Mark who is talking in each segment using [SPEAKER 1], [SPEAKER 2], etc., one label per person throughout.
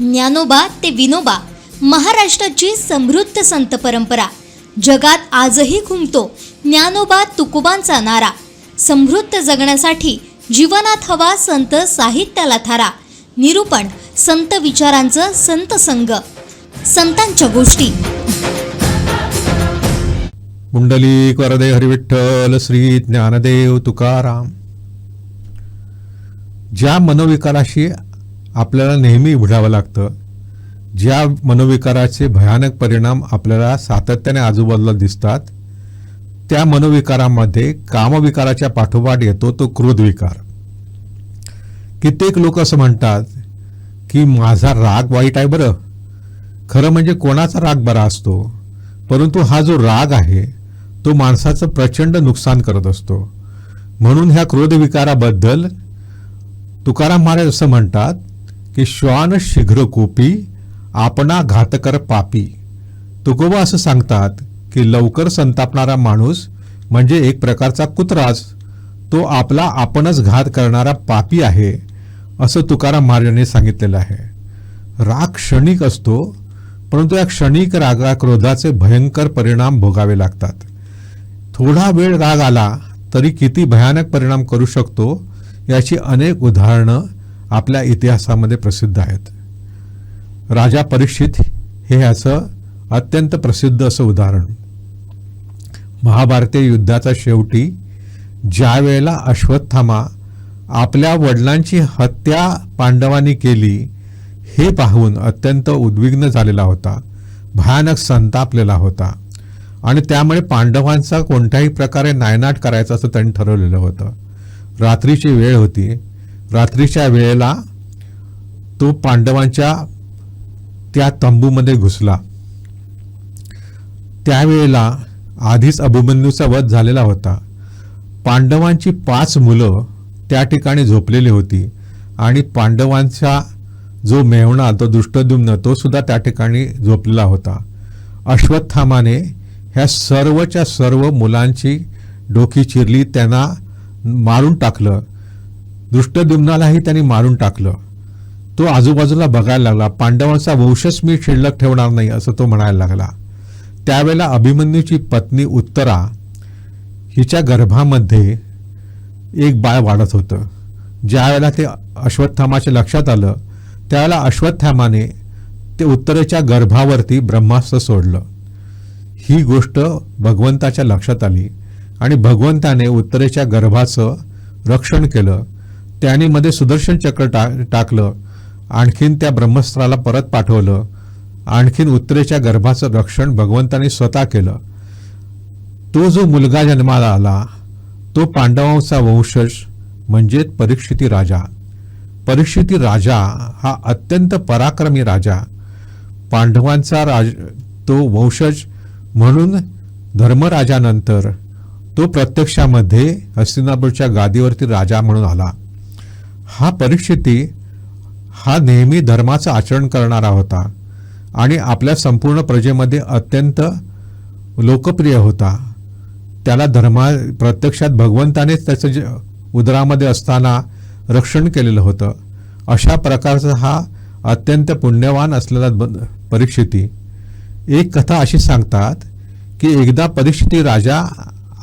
[SPEAKER 1] ज्ञानोबा ते विनोबा महाराष्ट्राची समृद्ध संत परंपरा. जगात आजही घुमतो ज्ञानोबा तुकोबांचा नारा. समृद्ध जगण्यासाठी जीवनात हवा संत साहित्याला थारा. निरूपण संत विचारांचं संत संग संतांच्या गोष्टी.
[SPEAKER 2] पुंडलिक वरदे हरिविठ्ठल श्री ज्ञानदेव तुकाराम. ज्या मनोविकाराशी आपल्याला नेहमी उघडावं लागतं. ज्या मनोविकाराचे भयानक परिणाम आपल्याला सातत्याने आजूबाजूला दिसतात त्या मनोविकारामध्ये कामविकाराच्या पाठोपाठ येतो तो क्रोधविकार कित्येक लोक असं म्हणतात की माझा राग वाईट आहे बरं. खरं म्हणजे कोणाचा राग बरा असतो? परंतु हा जो राग आहे तो माणसाचं प्रचंड नुकसान करत असतो. म्हणून ह्या क्रोधविकाराबद्दल तुकाराम महाराज असं म्हणतात की श्वान शीघ्र कोपी आपणा घातकर पापी. तुकोबा असं सांगतात की लवकर संतापणारा माणूस म्हणजे एक प्रकारचा कुत्राच तो आपला आपणच घात करणारा पापी आहे असं तुकाराम महाराजांनी सांगितलेलं आहे. राग क्षणिक असतो परंतु या क्षणिक रागा क्रोधाचे भयंकर परिणाम भोगावे लागतात. थोडा वेळ राग आला तरी किती भयानक परिणाम करू शकतो याची अनेक उदाहरणं आपल्या इतिहासामध्ये प्रसिद्ध आहेत. राजा परीक्षित हे याचं अत्यंत प्रसिद्ध असं उदाहरण. महाभारतीय युद्धाचा शेवटी ज्या वेळेला अश्वत्थामा आपल्या वडिलांची हत्या पांडवांनी केली हे पाहून अत्यंत उद्विग्न झालेला होता भयानक संतापलेला होता आणि त्यामुळे पांडवांचा कोणत्याही प्रकारे नायनाट करायचा असं त्यांनी ठरवलेलं होतं. रात्रीची वेळ होती रात्रीच्या वेळेला तो पांडवांच्या त्या तंबूमध्ये घुसला. त्यावेळेला आधीच अभिमन्यूचा वध झालेला होता. पांडवांची पाच मुलं त्या ठिकाणी झोपलेली होती आणि पांडवांचा जो मेहणा तो दुष्टद्युम्न तो सुद्धा त्या ठिकाणी झोपलेला होता. अश्वत्थामाने ह्या सर्वच्या सर्व मुलांची डोकी चिरली त्यांना मारून टाकलं. दृष्टद्युम्नालाही त्यांनी मारून टाकलं. तो आजूबाजूला बघायला लागला. पांडवांचा वंशच मी शिल्लक ठेवणार नाही असं तो म्हणायला लागला. त्यावेळेला अभिमन्यूची पत्नी उत्तरा हिच्या गर्भामध्ये एक बाळ वाढत होतं. ज्यावेळेला ते अश्वत्थामाच्या लक्षात आलं त्यावेळेला अश्वत्थामाने ते उत्तरेच्या गर्भावरती ब्रह्मास्त्र सोडलं. ही गोष्ट भगवंताच्या लक्षात आली आणि भगवंताने उत्तरेच्या गर्भाचं रक्षण केलं. त्याने मध्ये सुदर्शन चक्र टा टाकलं आणखीन त्या ब्रह्मस्त्राला परत पाठवलं आणखीन उत्तरेच्या गर्भाचं रक्षण भगवंताने स्वतः केलं. तो जो मुलगा जन्माला आला तो पांडवांचा वंशज म्हणजे परीक्षिती राजा. परीक्षिती राजा हा अत्यंत पराक्रमी राजा. पांडवांचा राज तो वंशज म्हणून धर्मराजानंतर तो प्रत्यक्षामध्ये हस्तिनापूरच्या गादीवरती राजा म्हणून आला. हा परीक्षिती हा नेहमी धर्माचं आचरण करणारा होता आणि आपल्या संपूर्ण प्रजेमध्ये अत्यंत लोकप्रिय होता. त्याला धर्मा प्रत्यक्षात भगवंतानेच त्याचं जे उदरामध्ये असताना रक्षण केलेलं होतं. अशा प्रकारचा हा अत्यंत पुण्यवान असलेला ब- परीक्षिती एक कथा अशी सांगतात की एकदा परीक्षिती राजा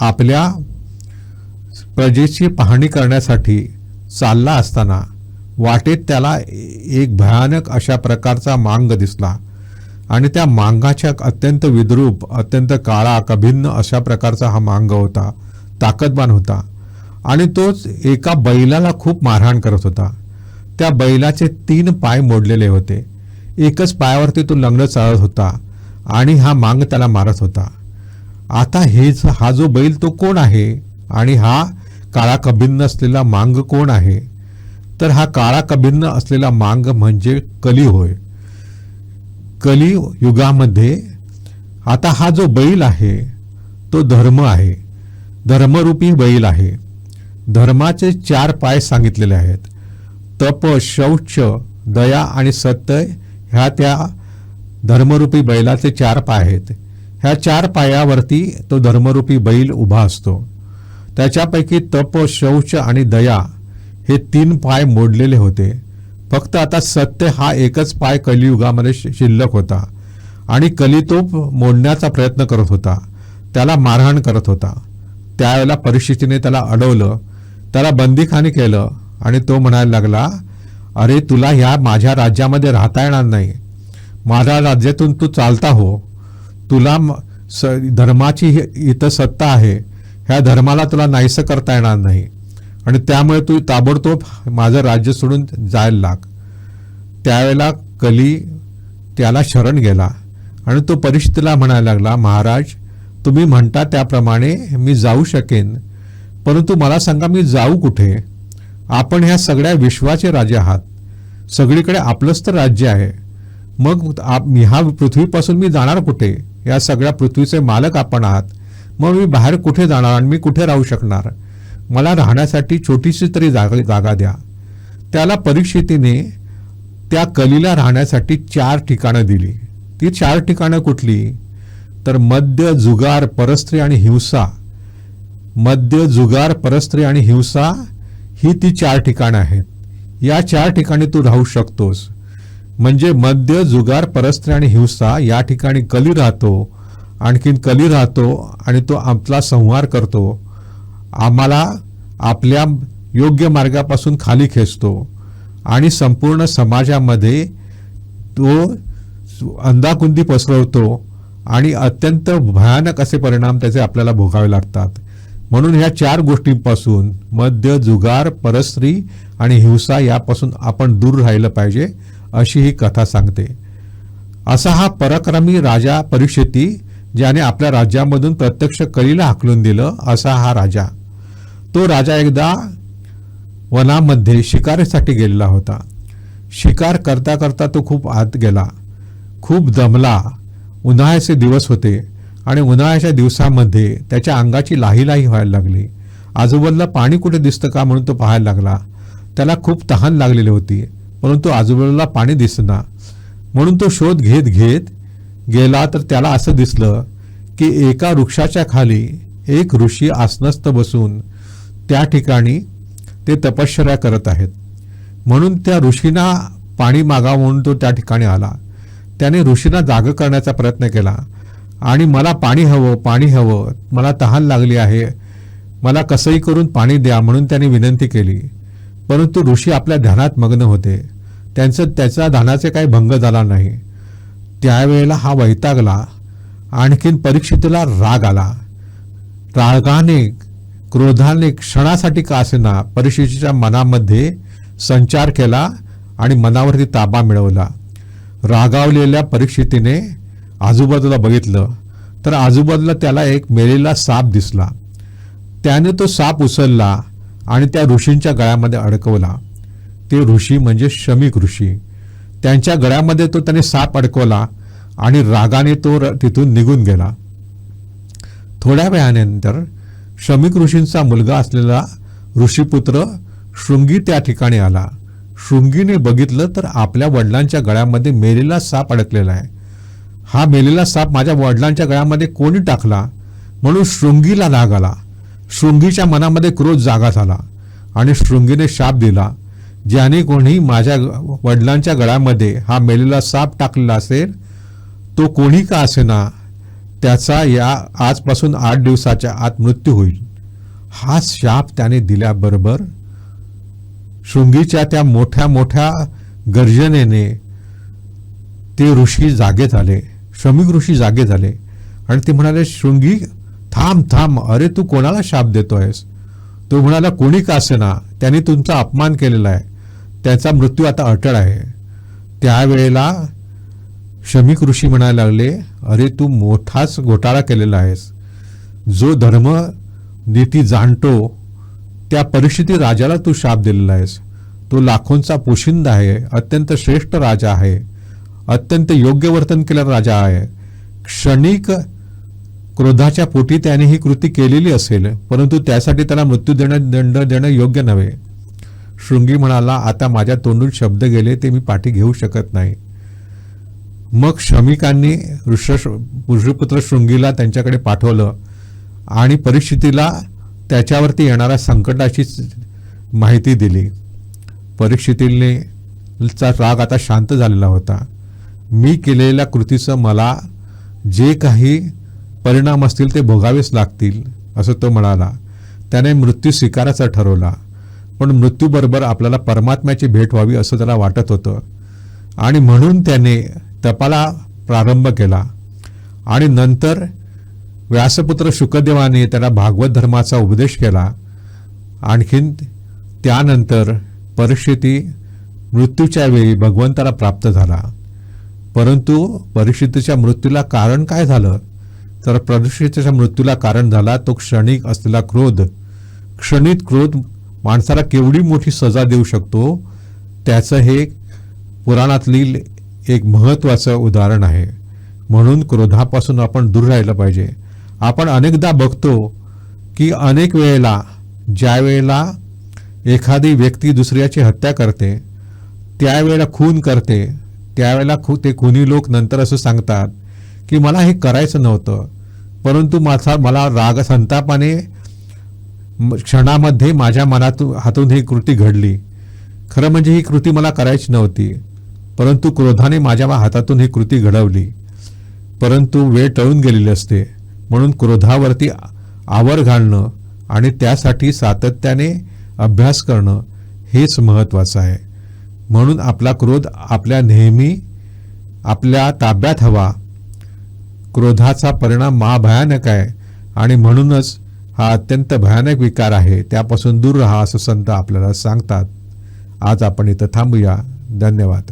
[SPEAKER 2] आपल्या प्रजेची पाहणी करण्यासाठी चालला असताना वाटेत त्याला एक भयानक अशा प्रकारचा मांग दिसला. आणि त्या मांगाच्या अत्यंत विद्रूप अत्यंत काळा कभिन्न अशा प्रकारचा हा मांग होता. ताकदवान होता. आणि तोच एका बैलाला खूप मारहाण करत होता. त्या बैलाचे तीन पाय मोडलेले होते. एकच पायावरती तो लग्न चालत होता आणि हा मांग त्याला मारत होता. आता हेच हा जो बैल तो कोण आहे? आणि हा काळा कभिन्न असलेला मांग कोण आहे? तर हा काळा कभिन्न असलेला मांग म्हणजे कली होय. कली युगामध्ये आता हा जो बैल आहे तो धर्म आहे. धर्मरूपी बैल आहे. धर्माचे चार पाय सांगितलेले आहेत. तप शौच दया आणि सत्य ह्या त्या धर्मरूपी बैलाचे चार पाय आहेत. ह्या चार पायावरती तो धर्मरूपी बैल उभा असतो. त्याच्यापैकी तप शौच आणि दया हे तीन पाय मोडलेले होते. फक्त आता सत्य हा एकच पाय कलियुगामध्ये शि- शिल्लक होता आणि कलितोप मोडण्याचा प्रयत्न करत होता. त्याला मारहाण करत होता. त्यावेळेला परिस्थितीने त्याला अडवलं त्याला बंदीखानी केलं आणि तो म्हणायला लागला अरे तुला ह्या माझ्या राज्यामध्ये राहता येणार नाही. माझ्या राज्यातून तू चालता हो. तुला स धर्माची ही- इथं सत्ता आहे. ह्या धर्माला तुला नाहीसं करता येणार नाही. आणि त्यामुळे तू ताबडतोब माझं राज्य सोडून जायला लाग. त्यावेळेला कली त्याला शरण गेला आणि तो परिषदेला म्हणायला लागला महाराज तुम्ही म्हणता त्याप्रमाणे मी जाऊ शकेन परंतु मला सांगा मी जाऊ कुठे? आपण ह्या सगळ्या विश्वाचे राजे आहात. सगळीकडे आपलंच तर राज्य आहे. मग आप ह्या पृथ्वीपासून मी जाणार कुठे? या सगळ्या पृथ्वीचे मालक आपण आहात. मग मी बाहेर कुठे जाणार आणि मी कुठे राहू शकणार? मला राहण्यासाठी छोटीशी तरी जागा जागा द्या. त्याला परीक्षितीने त्या कलीला राहण्यासाठी चार ठिकाणं दिली. ती चार ठिकाणं कुठली? तर मद्य जुगार परस्त्री आणि हिंसा. मद्य जुगार परस्त्री आणि हिंसा ही ती चार ठिकाणं आहेत. या चार ठिकाणी तू राहू शकतोस. म्हणजे मद्य जुगार परस्त्री आणि हिंसा या ठिकाणी कली राहतो. आणखीन कली राहतो आणि तो आपला संहार करतो. आम्हाला आपल्या योग्य मार्गापासून खाली खेचतो आणि संपूर्ण समाजामध्ये तो अंदाकुंदी पसरवतो आणि अत्यंत भयानक असे परिणाम त्याचे आपल्याला भोगावे लागतात. म्हणून ह्या चार गोष्टींपासून मद्य जुगार परस्त्री आणि हिंसा यापासून आपण दूर राहिलं पाहिजे अशी ही कथा सांगते. असा हा पराक्रमी राजा परीक्षिती ज्याने आपल्या राज्यामधून प्रत्यक्ष कलीला हाकलून दिलं असा हा राजा. तो राजा एकदा वनामध्ये शिकारीसाठी गेलेला होता. शिकार करता करता तो खूप आत गेला. खूप दमला. उन्हाळ्याचे दिवस होते आणि उन्हाळ्याच्या दिवसामध्ये त्याच्या अंगाची लाही लाही व्हायला लागली. आजूबाजूला पाणी कुठे दिसतं का म्हणून तो पाहायला लागला. त्याला खूप तहान लागलेली होती परंतु आजूबाजूला पाणी दिसना. म्हणून तो शोध घेत घेत गेला तर त्याला असं दिसलं की एका वृक्षाच्या खाली एक ऋषी आसनस्थ बसून त्या ठिकाणी ते तपश्चर्या करत आहेत. म्हणून त्या ऋषींना पाणी मागावं म्हणून तो त्या ठिकाणी आला. त्याने ऋषींना जाग करण्याचा प्रयत्न केला. आणि मला पाणी हवं पाणी हवं मला तहान लागली आहे मला कसंही करून पाणी द्या म्हणून त्याने विनंती केली. परंतु ऋषी आपल्या ध्यानात मग्न होते. त्यांचं त्याच्या ध्यानाचे काही भंग झाला नाही. त्यावेळेला हा वैतागला. आणखीन परीक्षितीला राग आला. रागाने क्रोधाने क्षणासाठी का असेना परीक्षितीच्या मनामध्ये संचार केला आणि मनावरती ताबा मिळवला. रागावलेल्या परीक्षितीने आजूबाजूला बघितलं तर आजूबाजूला त्याला एक मेलेला साप दिसला. त्याने तो साप उचलला आणि त्या ऋषींच्या गळ्यामध्ये अडकवला. ते ऋषी म्हणजे शमिक ऋषी. त्यांच्या गळ्यामध्ये तो त्याने साप अडकवला आणि रागाने तो र- तिथून निघून गेला. थोड्या वेळानंतर शमिक ऋषींचा मुलगा असलेला ऋषीपुत्र शृंगी त्या ठिकाणी आला. शृंगीने बघितलं तर आपल्या वडिलांच्या गळ्यामध्ये मेलेला साप अडकलेला आहे. हा मेलेला साप माझ्या वडिलांच्या गळ्यामध्ये कोणी टाकला? म्हणून शृंगीला राग आला. शृंगीच्या मनामध्ये क्रोध जागा झाला आणि शृंगीने शाप दिला. ज्याने कोणी माझ्या वडिलांच्या गळ्यामध्ये हा मेलेला साप टाकलेला असेल तो कोणी का असेना? त्याचा या आजपासून आठ दिवसाच्या आत मृत्यू होईल. हा शाप त्याने दिल्याबरोबर शृंगीच्या त्या मोठ्या मोठ्या गर्जनेने ते ऋषी जागे झाले श्रमिक ऋषी जागे झाले. आणि ते म्हणाले शृंगी थांब थांब. अरे तू कोणाला शाप देतो आहेस तो म्हणाला कोणी का असेना? त्याने तुमचा अपमान केलेला आहे. त्याचा मृत्यू आता अटळ आहे. त्यावेळेला शमिक ऋषी म्हणायला लागले अरे तू मोठाच घोटाळा केलेला आहेस. जो धर्म नीती जाणतो त्या परिस्थिती राजाला तू शाप दिलेला आहेस. तो लाखोंचा पोशिंदा आहे अत्यंत श्रेष्ठ राजा आहे अत्यंत योग्य वर्तन केलेला राजा आहे. क्षणिक क्रोधाच्या पोटी त्याने ही कृती केलेली असेल परंतु त्यासाठी त्याला मृत्यू देणं दंड देणं योग्य नव्हे. शृंगी म्हणाला आता माझ्या तोंडून शब्द गेले ते मी पाठी घेऊ शकत नाही. मग श्रमिकांनी ऋष ऋषपुत्र शृंगीला त्यांच्याकडे पाठवलं आणि परिस्थितीला त्याच्यावरती येणाऱ्या संकटाची माहिती दिली. परीक्षितीने चा राग आता शांत झालेला होता. मी केलेल्या कृतीचं मला जे काही परिणाम असतील ते भोगावेच लागतील असं तो म्हणाला. त्याने मृत्यू स्वीकारायचा ठरवला. पण मृत्यूबरोबर आपल्याला परमात्म्याची भेट व्हावी असं त्याला वाटत होतं. आणि म्हणून त्याने तपाला प्रारंभ केला. आणि नंतर व्यासपुत्र शुकदेवाने त्याला भागवत धर्माचा उपदेश केला. आणखीन त्यानंतर परिस्थिती मृत्यूच्या वेळी भगवंताला प्राप्त झाला. परंतु परिस्थितीच्या मृत्यूला कारण काय झालं? तर परीक्षितीच्या मृत्यूला कारण झाला तो क्षणिक असलेला क्रोध. क्षणित क्रोध माणसाला केवढी मोठी सजा देऊ शकतो? त्याचं हे पुराणातली एक महत्त्वाचं उदाहरण आहे. म्हणून क्रोधापासून आपण दूर राहिलं पाहिजे. आपण अनेकदा बघतो की अनेक वेळेला ज्या वेळेला एखादी व्यक्ती दुसऱ्याची हत्या करते त्यावेळेला खून करते त्यावेळेला खू ते खुनी लोक नंतर असं सांगतात की मला हे करायचं नव्हतं परंतु माझा मला राग संतापाने म- क्षणामध्ये माझ्या मनातून हातून ही कृती घडली. खरं म्हणजे ही कृती मला करायची नव्हती. परंतु क्रोधाने माझ्या हातातून ही कृती घडवली. परंतु वेळ टळून गेलेली असते. म्हणून क्रोधावरती आवर घालणं आणि त्यासाठी सातत्याने अभ्यास करणं हेच महत्त्वाचं आहे. म्हणून आपला क्रोध आपल्या नेहमी आपल्या ताब्यात हवा. क्रोधाचा परिणाम महाभयानक आहे आणि म्हणूनच हा अत्यंत भयानक विकार आहे. त्यापासून दूर राहा असं संत आपल्याला सांगतात. आज आपण इथं थांबूया. धन्यवाद.